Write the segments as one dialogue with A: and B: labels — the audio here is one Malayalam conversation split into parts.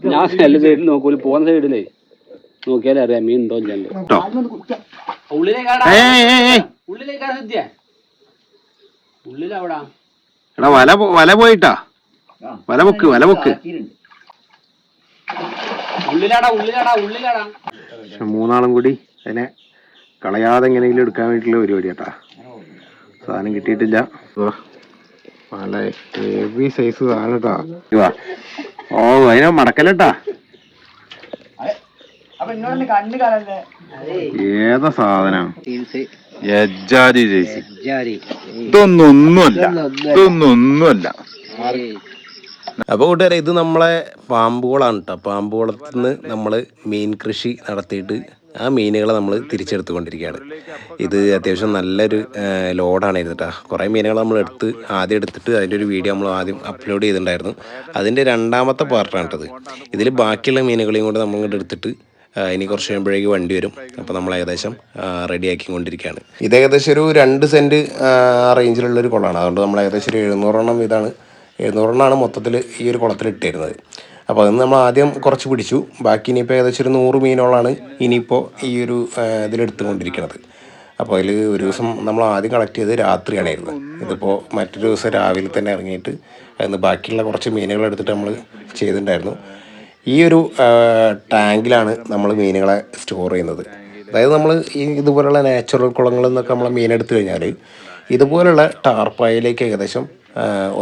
A: ഞാൻ എല്ലാ സൈഡിൽ നോക്കൂല പോകുന്ന സൈഡിലേ നോക്കിയാലേ അറിയാം മീൻ ഉണ്ടോ ഇല്ല
B: എടാ വല വല പോയിട്ടാ. വല പൊക്ക് വല പൊക്ക്.
A: ഉള്ളിലാടാ ഉള്ളിലാടാ ഉള്ളിലാടാ.
B: പക്ഷെ മൂന്നാളും കൂടി അതിനെ കളയാതെ എങ്ങനെയെങ്കിലും എടുക്കാൻ വേണ്ടിയിട്ടുള്ള പരിപാടി കേട്ടാ സാധനം കിട്ടിയിട്ടില്ല. ഹെവി സൈസ് സാധനം കേട്ടാ. ഓ അതിനെ മടക്കലട്ടാ ഏതാ സാധനം?
C: ഒന്നുമല്ല. ഇതൊന്നും ഒന്നുമല്ല.
B: അപ്പോൾ കൂട്ടുകാരെ ഇത് നമ്മളെ പാമ്പുകളാണ് കേട്ടോ പാമ്പുകുളത്ത് നിന്ന് നമ്മൾ മീൻ കൃഷി നടത്തിയിട്ട് ആ മീനുകളെ നമ്മൾ തിരിച്ചെടുത്തുകൊണ്ടിരിക്കുകയാണ്. ഇത് അത്യാവശ്യം നല്ലൊരു ലോഡാണ് ഇരുന്നിട്ടാ കുറേ മീനുകൾ നമ്മൾ എടുത്ത് ആദ്യം എടുത്തിട്ട് അതിന്റെ ഒരു വീഡിയോ നമ്മൾ ആദ്യം അപ്ലോഡ് ചെയ്തിട്ടുണ്ടായിരുന്നു. അതിന്റെ രണ്ടാമത്തെ പാർട്ടാണ് കേട്ടത് ഇതിൽ ബാക്കിയുള്ള മീനുകളെയും കൂടെ നമ്മൾ ഇങ്ങോട്ട് എടുത്തിട്ട് ഇനി കുറച്ച് കഴിയുമ്പോഴേക്ക് വണ്ടി വരും. അപ്പോൾ നമ്മൾ ഏകദേശം റെഡിയാക്കി കൊണ്ടിരിക്കുകയാണ് ഇത് ഏകദേശം ഒരു രണ്ട് സെന്റ് റേഞ്ചിലുള്ളൊരു കുളമാണ് അതുകൊണ്ട് നമ്മൾ ഏകദേശം ഒരു എഴുന്നൂറെണ്ണം ഇതാണ് എഴുന്നൂറെണ്ണമാണ് മൊത്തത്തിൽ ഈ ഒരു കുളത്തിൽ ഇട്ടിരുന്നത് അപ്പോൾ അതിന് നമ്മൾ ആദ്യം കുറച്ച് പിടിച്ചു. ബാക്കി ഇനിയിപ്പോൾ ഏകദേശം ഒരു നൂറ് മീനോളാണ് ഇനിയിപ്പോൾ ഈ ഒരു ഇതിലെടുത്തുകൊണ്ടിരിക്കുന്നത് അപ്പോൾ അതിൽ ഒരു ദിവസം നമ്മൾ ആദ്യം കളക്ട് ചെയ്തത് രാത്രിയാണായിരുന്നു. ഇതിപ്പോൾ മറ്റൊരു ദിവസം രാവിലെ തന്നെ ഇറങ്ങിയിട്ട് അതിന് ബാക്കിയുള്ള കുറച്ച് മീനുകൾ എടുത്തിട്ട് നമ്മൾ ചെയ്തിട്ടുണ്ടായിരുന്നു. ഈ ഒരു ടാങ്കിലാണ് നമ്മൾ മീനുകളെ സ്റ്റോർ ചെയ്യുന്നത്. അതായത് നമ്മൾ ഈ ഇതുപോലുള്ള നാച്ചുറൽ കുളങ്ങളിൽ നിന്നൊക്കെ നമ്മൾ മീനെടുത്തു കഴിഞ്ഞാൽ ഇതുപോലുള്ള ടാർപ്പായിലേക്ക് ഏകദേശം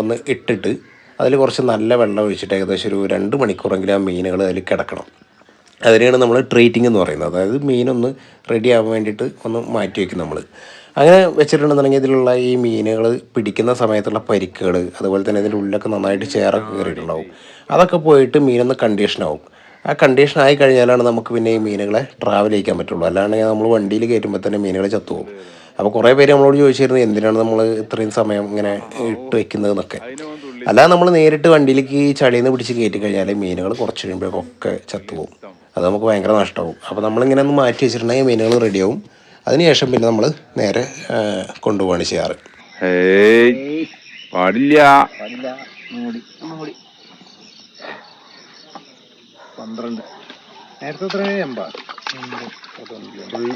B: ഒന്ന് ഇട്ടിട്ട് അതിൽ കുറച്ച് നല്ല വെള്ളം ഒഴിച്ചിട്ട് ഏകദേശം ഒരു രണ്ട് മണിക്കൂറെങ്കിലും ആ മീനുകൾ അതിൽ കിടക്കണം. അതിനെയാണ് നമ്മൾ ട്രീറ്റിംഗ് എന്ന് പറയുന്നത്. അതായത് മീനൊന്ന് റെഡി ആവാൻ വേണ്ടിയിട്ട് ഒന്ന് മാറ്റി വയ്ക്കും നമ്മൾ അങ്ങനെ വെച്ചിട്ടുണ്ടെന്നുണ്ടെങ്കിൽ ഇതിലുള്ള ഈ മീനുകൾ പിടിക്കുന്ന സമയത്തുള്ള പരിക്കുകൾ അതുപോലെ തന്നെ ഇതിന്റെ ഉള്ളിലൊക്കെ നന്നായിട്ട് ചേറൊക്കെ കയറിയിട്ടുണ്ടാവും. അതൊക്കെ പോയിട്ട് മീനൊന്ന് കണ്ടീഷനാവും ആ കണ്ടീഷൻ ആയി കഴിഞ്ഞാലാണ് നമുക്ക് പിന്നെ ഈ മീനുകളെ ട്രാവൽ ചെയ്യിക്കാൻ പറ്റുള്ളൂ. അല്ലാണ്ടെങ്കിൽ നമ്മൾ വണ്ടിയിൽ കയറ്റുമ്പോൾ തന്നെ മീനുകളെ ചത്തുപോകും. അപ്പോൾ കുറേ പേര് നമ്മളോട് ചോദിച്ചിരുന്നു എന്തിനാണ് നമ്മൾ ഇത്രയും സമയം ഇങ്ങനെ ഇട്ട് വെക്കുന്നതെന്നൊക്കെ. അല്ലാതെ നമ്മൾ നേരിട്ട് വണ്ടിയിലേക്ക് ഈ ചളിയിൽ നിന്ന് പിടിച്ച് കയറ്റി കഴിഞ്ഞാൽ മീനുകൾ കുറച്ച് കഴിയുമ്പോഴൊക്കെ ചത്തുപോകും. അത് നമുക്ക് ഭയങ്കര നഷ്ടമാവും. അപ്പോൾ നമ്മളിങ്ങനെ ഒന്ന് മാറ്റി വെച്ചിട്ടുണ്ടെങ്കിൽ മീനുകൾ റെഡിയാവും. അതിനുശേഷം പിന്നെ നമ്മൾ നേരെ കൊണ്ടുപോവാണ് ചെയ്യാറ്.
C: ഏയ് പാടില്ല.
B: പന്ത്രണ്ട്. നേരത്തെ എത്ര എൺപത്.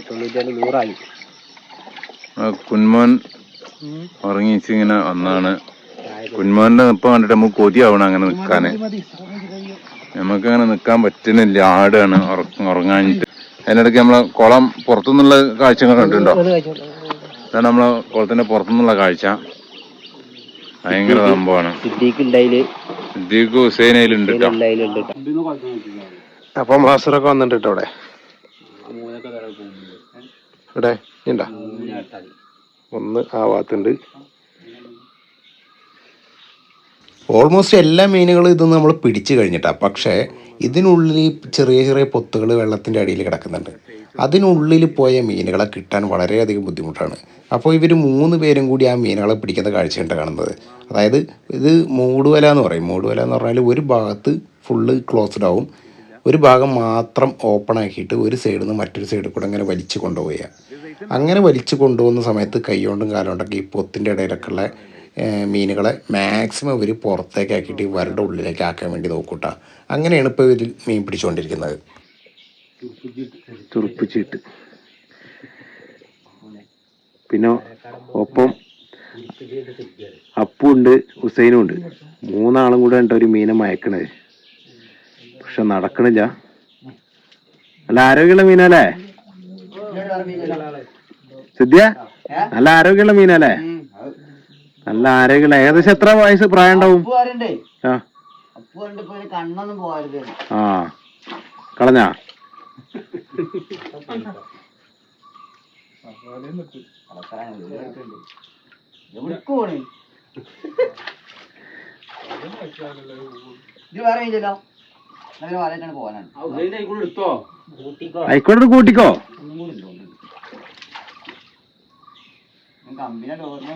B: തൊണ്ണൂറ്റാൽ നൂറായി.
C: കുന്മോൻ ഉറങ്ങിച്ച് ഇങ്ങനെ വന്നാണ്. കുന്മോന്റെ നിപ്പം കണ്ടിട്ട് നമുക്ക് കൊതിയാവണം അങ്ങനെ നിക്കാന് നമുക്ക് അങ്ങനെ നിക്കാൻ പറ്റുന്നില്ല. ആടാണ് ഉറങ്ങാനിട്ട് അതിനിടയ്ക്ക് നമ്മളെ കുളം പുറത്തുനിന്നുള്ള കാഴ്ചകൾ കണ്ടിട്ടുണ്ടോ? ഇതാണ് നമ്മളെ കുളത്തിന്റെ പുറത്തുനിന്നുള്ള കാഴ്ച. ഭയങ്കര സംഭവമാണ്.
A: സിദ്ദീഖ്
C: ഹുസൈൻ അതിലുണ്ട്
A: ഉണ്ടായിലുണ്ട്
B: അപ്പം ഹാസറൊക്കെ വന്നിട്ടുണ്ട് ഇവിടെ. ഇവിടെ ഉണ്ടാ ഒന്ന് ആ ഭാഗത്തുണ്ട് ഓൾമോസ്റ്റ് എല്ലാ മീനുകളും ഇത് നമ്മൾ പിടിച്ചു കഴിഞ്ഞിട്ടാ. പക്ഷേ ഇതിനുള്ളിൽ ചെറിയ ചെറിയ പൊത്തുകൾ വെള്ളത്തിന്റെ അടിയിൽ കിടക്കുന്നുണ്ട്. അതിനുള്ളിൽ പോയ മീനുകളെ കിട്ടാൻ വളരെയധികം ബുദ്ധിമുട്ടാണ്. അപ്പോൾ ഇവർ മൂന്ന് പേരും കൂടി ആ മീനുകളെ പിടിക്കുന്ന കാഴ്ചയുണ്ട് കാണുന്നത്. അതായത് ഇത് മൂടുവല എന്ന് പറയും. മൂടുവല എന്ന് പറഞ്ഞാൽ ഒരു ഭാഗത്ത് ഫുള്ള് ക്ലോസ്ഡ് ആവും. ഒരു ഭാഗം മാത്രം ഓപ്പൺ ആക്കിയിട്ട് ഒരു സൈഡിൽ നിന്ന് മറ്റൊരു സൈഡിൽ കൂടെ അങ്ങനെ വലിച്ചു കൊണ്ടുപോവുക. അങ്ങനെ വലിച്ചു കൊണ്ടുപോകുന്ന സമയത്ത് കൈകൊണ്ടും കാലുകൊണ്ടൊക്കെ ഈ പൊത്തിന്റെ ഇടയിലൊക്കെ ഉള്ള മീനുകളെ മാക്സിമം ഇവർ പുറത്തേക്ക് ആക്കിയിട്ട് ഇവരുടെ ഉള്ളിലേക്ക് ആക്കാൻ വേണ്ടി നോക്കൂട്ടാ. അങ്ങനെയാണ് ഇപ്പോൾ ഇവർ മീൻ പിടിച്ചുകൊണ്ടിരിക്കുന്നത് തുറപ്പിച്ചിട്ട് പിന്നെ ഒപ്പം അപ്പുണ്ട് ഹുസൈനും ഉണ്ട്. മൂന്നാളും കൂടെ ഉണ്ട് ഒരു മീനെ മയക്കണത് പക്ഷെ നടക്കണില്ല. നല്ല ആരോഗ്യമുള്ള മീനല്ലേ? സിദ്ധ്യ നല്ല ആരോഗ്യമുള്ള മീനല്ലേ? നല്ല ആരോഗ്യമുള്ള ഏകദേശം എത്ര വയസ്സ് പ്രായം ഉണ്ടാവും ആ.
D: കണ്ണൊന്നും പോകരുത്
B: ആ. കളഞ്ഞാ?
D: ആയിക്കോട്ടെ പോണ് ഇത് വേറെ ഇല്ലല്ലോ അങ്ങനെ വാലായിട്ടാണ് പോകാനാണ്
A: എടുത്തോ
B: ആയിക്കോട്ടെ കൂട്ടിക്കോ
D: ഒന്നും കൂടി ഉണ്ടോ കമ്പിനെ ഡോറിനെ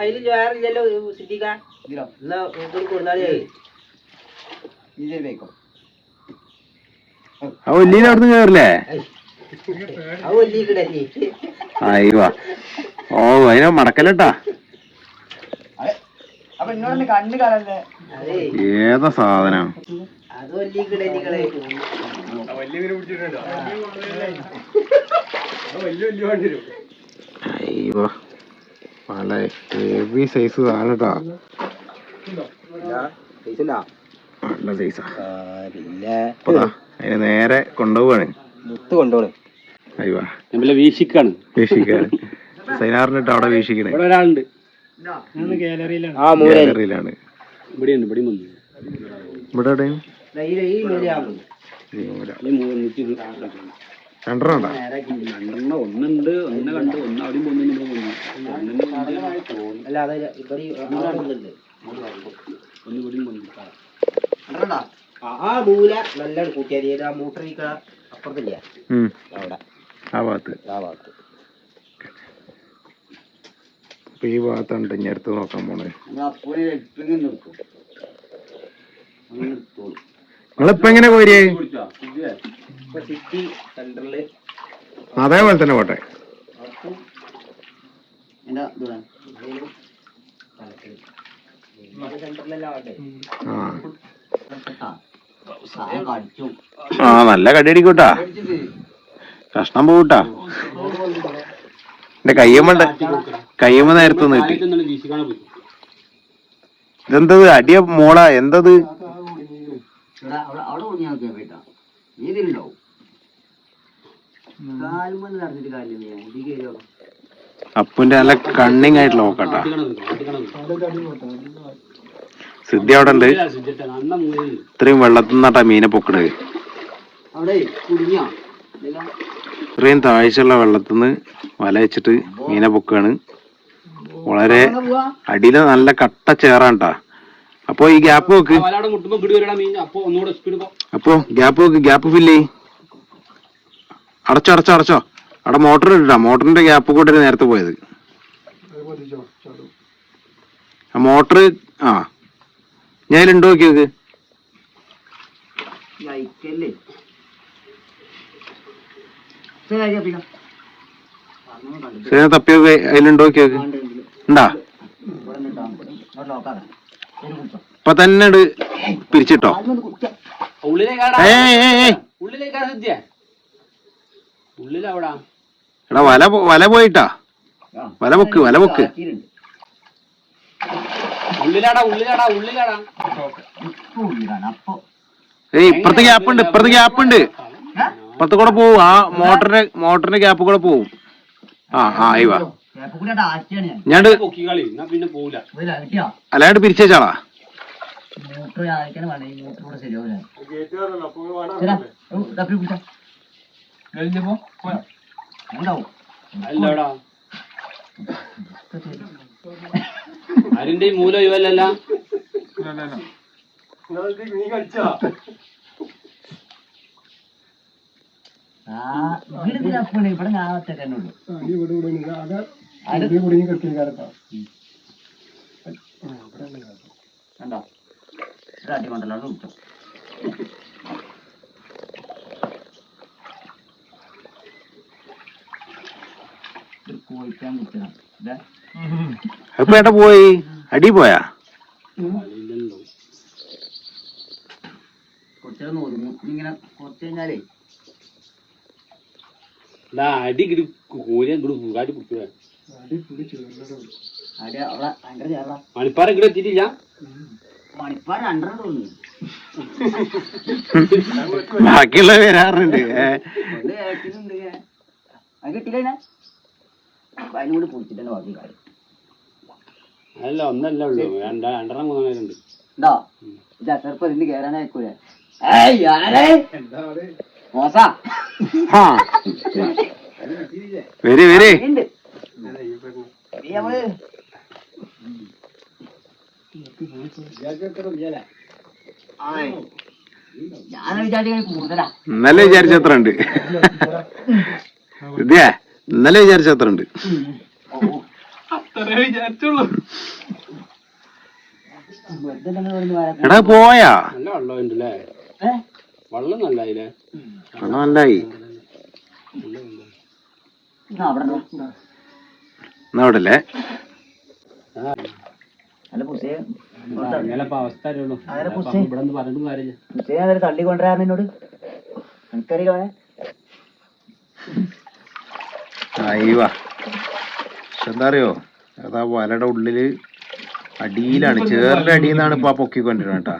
B: അതിൽ ഒല്ലീനെ അവിടുന്ന് അയ്യോ ഓ അതിനെ മടക്കലട്ടാ
D: ഏതാ എന്നോടൊന്ന്
E: അത് വലിയ കിടലികളെ
C: അയ്യോ പല ഹെവി സൈസ് സാധനട്ടാ. നല്ല സൈസാ
E: പിന്നെ
C: അതിന് നേരെ കൊണ്ടുപോവാണ്.
E: മുത്ത് കൊണ്ടോളെ
C: അയ്യോ.
A: നമ്മളെ വീശിക്കാണ്
C: വീക്ഷിക്കാണ്. സൈനാറിനിട്ട് അവിടെ
A: ഇവിടെ ഒരാളുണ്ട്.
E: മൂല
C: ഗാലറിയിലാണ്
A: ഇവിടെ വന്നു.
C: ഇവിടെ എവിടെയും
E: ഈ
C: രണ്ടെണ്ണം
A: ഒന്നുണ്ട് ഒന്ന് കണ്ട് ഒന്ന് അവിടെയും പോകുന്നു ഇവിടെ
E: ഒന്നുണ്ട്
A: പോകുന്നു?
E: ആ. മൂല നല്ല കൂട്ടിയാൽ ആ മൂട്ടറിക്ക അപ്പുറത്തില്ല? അവിടെ.
C: ആ ഭാഗത്ത്.
E: ആ ഭാഗത്ത്.
C: അപ്പൊ ഈ ഭാഗത്താണ് ഇനി അടുത്ത് നോക്കാൻ പോണേ.
D: അപ്പൂനെ എട്ടിങ്ങനെ നിർത്തും അങ്ങനെ
C: നിങ്ങളിപ്പോ എങ്ങനെ പോരേ
E: ഇപ്പൊ സിറ്റി സെന്ററിൽ
C: അതേപോലെ തന്നെ പോട്ടെ. ആ.
D: നല്ല കടി
C: ആ നല്ല കടിയടിക്കൂട്ടാ. കഷ്ണം പോകൂട്ടാ എന്റെ കയ്യമ്മണ്ട കയ്യമ്മ നേരത്തെ നീട്ടി ഇതെന്തത്? അടിയ മോളാ എന്തത്?
D: ഇവിടെ അവിടെ അവിടെ കൊണ്ട് ഞാൻ കേട്ടാ. നീ ഇതിലുണ്ടാവും കാൽമന്ന് നടന്നിട്ട് കാര്യമില്ല. മുടി കയറിയോ?
C: അപ്പുന്റെ നല്ല കണ്ണിങ് ആയിട്ട് നോക്കട്ടാ സിദ്ധി അവിടെ ഉണ്ട്. ഇത്രയും വെള്ളത്തിൽ നിന്നാട്ടാ മീനെ പൊക്കണത്.
D: അവിടെ കുടുങ്ങിയ
C: ഇത്രയും താഴ്ചയുള്ള വെള്ളത്തിൽ നിന്ന് വല വെച്ചിട്ട് മീനെ പൊക്കാണ്. വളരെ അടിയിൽ നല്ല കട്ട ചേറാണ്ടാ. അപ്പൊ ഈ ഗ്യാപ്പ് നോക്ക്.
A: അപ്പോ മുട്ടുമ്പോ പിടി വരടാ മീൻ അപ്പൊ ഒന്നുകൂടെ സ്പീഡ് പോ
C: അപ്പൊ ഗ്യാപ്പ് നോക്ക് ഗ്യാപ്പ് ഫില്ല് ചെയ് അടച്ചോ അടച്ചോ അടച്ചോ. അവിടെ മോട്ടർ ഇട്ടാ മോട്ടറിന്റെ ഗ്യാപ്പ് കൂടെ നേരത്തെ പോയത്. ആ മോട്ടർ ആ. ഞാൻ ഉണ്ടോ നോക്കി. നോക്ക്. തപ്പി അതിലുണ്ടോ നോക്കി. നോക്ക് ഉണ്ടാ ഇപ്പൊ തന്നെ ഇട് പിരിച്ചിട്ടോ എടാ വല വല പോയിട്ടാ. വല പൊക്ക് വല പൊക്ക്. ഏയ് ഇപ്പുറത്ത് ഗ്യാപ്പ് ഉണ്ട് ഇപ്പുറത്ത് ഗ്യാപ്പ് ഉണ്ട് ഇപ്പുറത്ത് കൂടെ പോവും. ആ മോട്ടറിന്റെ മോട്ടറിന്റെ ഗ്യാപ്പ് കൂടെ പോവും. ആ ആ ആയി വാ.
D: ഞാൻ.
C: അല്ലാണ്ട് പിരിച്ചേച്ചാളാ
D: അരിന്റെ മോട്ടർ കൂടെ ശരിയാവില്ല
A: മൂലം ഇവല്ലല്ല
D: ആ ഇവിടെ ഇവിടെ ഞാൻ ഒറ്റ തന്നെ ഉള്ളു. കണ്ടോ? ഇവിടെ അടി കൊണ്ടല്ലോ അത് വിട്ടോ ഇത് കോഴിക്കാൻ കുത്തണം
C: ഏട്ടാ പോയി? അടി പോയാ?
A: അടി കിടി കോരി ഇങ്ങോട്ട് കാട്ടി പിടിക്കുക മണിപ്പാറ ഇങ്ങോട്ട് എത്തിയിട്ടില്ല?
D: മണിപ്പാട് രണ്ടെണ്ണം തോന്നുന്നു
C: ബാക്കിയുള്ള വരാറുണ്ട്. ഏ.
D: ഒന്ന് കേട്ടിട്ടുണ്ട് ഞാൻ. അത് കിട്ടിയില്ല കൂടി പൊടിച്ചിട്ടുണ്ട് ബാക്കി കാര്യം.
A: അല്ല ഒന്നല്ല ഉള്ളൂ. രണ്ട രണ്ടെണ്ണം മൂന്നെണ്ണം ഉണ്ട്
D: ഉണ്ടോ ഇത് അസർപ്പ് ഇതിന് കേറാനായിക്കൂലേ
C: ആ വരി വരി.
D: ഞാൻ വിചാരിച്ച കൂടുതലാ
C: ഇന്നലെ വിചാരിച്ച അത്ര ഉണ്ട് ഇതേ ഇന്നലെ വിചാരിച്ച അത്ര ഉണ്ട് എടാ പോയാ.
A: നല്ല വെള്ളം? വെള്ളം നല്ലായില്ലേ?
C: അത് നല്ലായി.
D: അവിടെ നിന്നോ.
C: എന്നാ അവിടെ അല്ലേ
D: അല്ല പുസേ
A: അങ്ങനെ ഇപ്പൊ അവസ്ഥ അറിയുള്ളൂ.
D: അങ്ങനെ
A: അപ്പൊ
D: പുസ്തകം-
A: ഇവിടെ നിന്ന് പറഞ്ഞിട്ടും കാര്യമില്ല.
D: പുസേ അതൊരു തള്ളി കൊണ്ടുവരാൻ എന്നോട്. എനിക്കറിയില്ല
C: അയ്യവാ പക്ഷെ എന്താ അറിയോ അതാ വലയുടെ ഉള്ളിൽ അടിയിലാണ്. ചേറിന്റെ അടിയിൽ നിന്നാണ് ഇപ്പൊ പൊക്കിക്കൊണ്ടിരുന്നത് കേട്ടാ.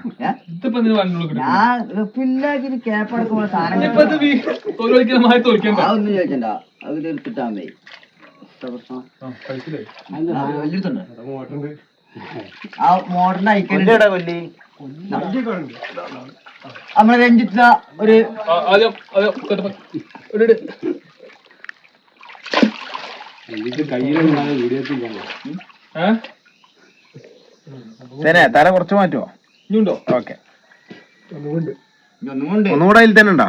F: ആ,
D: നമ്മളെ രഞ്ജിത്ത ഒരു
C: തല കുറച്ച് മാറ്റുമോ
F: ഇനിയുണ്ടോ
C: ഓക്കെ. ഒന്നുകൂടെ അതിൽ തന്നെ ഉണ്ടാ?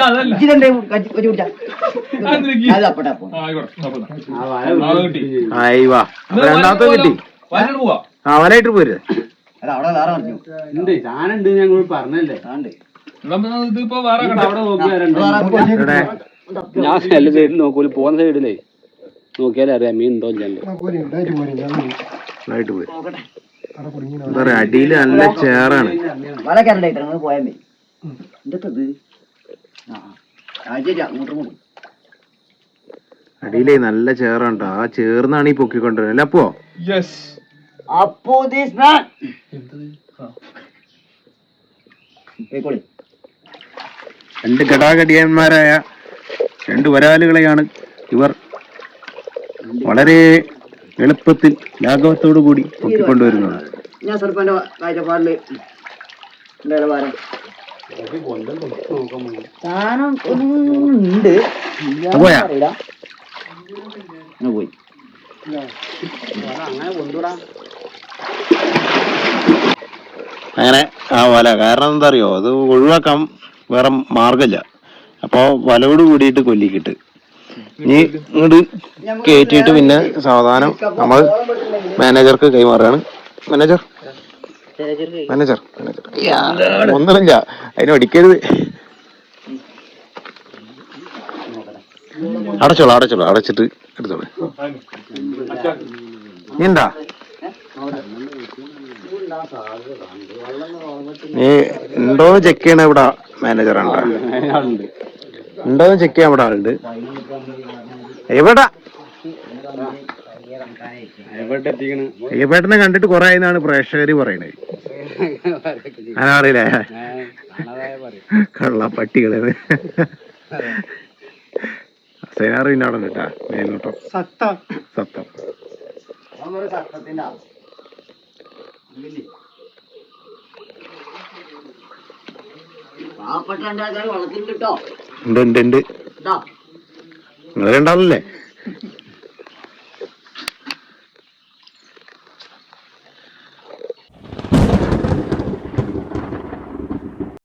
D: അതല്ല.
F: കിട്ടി?
C: രണ്ടാമത്തെ അവനായിട്ട് പോരുത്
A: ഞങ്ങൾ പറഞ്ഞല്ലേ? ഞാൻ സൈഡിൽ നോക്കൂല പോകുന്ന സൈഡിലേ നോക്കിയാലേ അറിയാം മീൻ ഉണ്ടോ ഇല്ലല്ലോ.
C: ആയിട്ട് പോയി. എന്താ പറയാ അടിയിൽ നല്ല ചേറാണ്
D: അടിയിലെ പോയാൽ മതി.
C: നല്ല ചേറാണ് ട്ടോ. ആ ചേർന്നാണ് ഈ പൊക്കിക്കൊണ്ടിരുന്നത്. അല്ല അപ്പോ?
D: അപ്പോ
C: രണ്ട് ഘടാഘടിയന്മാരായ രണ്ട് വരാലുകളെയാണ് ഇവർ. വളരെ എളുപ്പത്തിൽ ലാഘവത്തോടു കൂടി പൊക്കിക്കൊണ്ടുവരുന്നത്
D: ഞാൻ സർപ്പന്റെ കാഴ്ചപ്പാടിൽ നിലവാരം സാധനം ഉണ്ട്? അറിയില്ല. അങ്ങനെ പോയി.
A: അങ്ങനെ കൊണ്ടുവിടാ.
C: അങ്ങനെ ആ വല. കാരണം എന്താ അറിയോ? അത് ഒഴിവാക്കാൻ വേറെ മാർഗമില്ല അപ്പോ വലയോട് കൂടിയിട്ട് കൊല്ലിക്കിട്ട്. ഇനി ഇങ്ങോട്ട് കയറ്റിയിട്ട് പിന്നെ സാവധാനം നമ്മൾ മാനേജർക്ക് കൈമാറുകയാണ്. മാനേജർ? Manager manager. ഒന്നുമില്ല. അതിനെ അടിക്കരുത്. അടച്ചോളൂ അടച്ചോളൂ. അടച്ചിട്ട് എടുത്തോളൂ. എന്താ? നീ ഉണ്ടോ ചെക്ക് ചെയ്യണ ഇവിടെ മാനേജർ
A: ഉണ്ടോ
C: ഉണ്ടോ ചെക്ക് ചെയ്യാൻ ഇവിടെ ആളുണ്ട്. എവിടെ? അയ്യപ്പേട്ടനെ കണ്ടിട്ട് കൊറേ ആയിന്നാണ് പ്രേക്ഷകര് പറയണത് അതാ കള്ള കള്ളപ്പട്ടികൾ. സേനാറ് പിന്നെ അവിടെ നിട്ടാ മേൽനോട്ടം സത്തം. സത്തം. ഉണ്ട് ഉണ്ട് ഉണ്ട്.
D: കേട്ടോ
C: നിങ്ങൾ രണ്ടാളല്ലേ?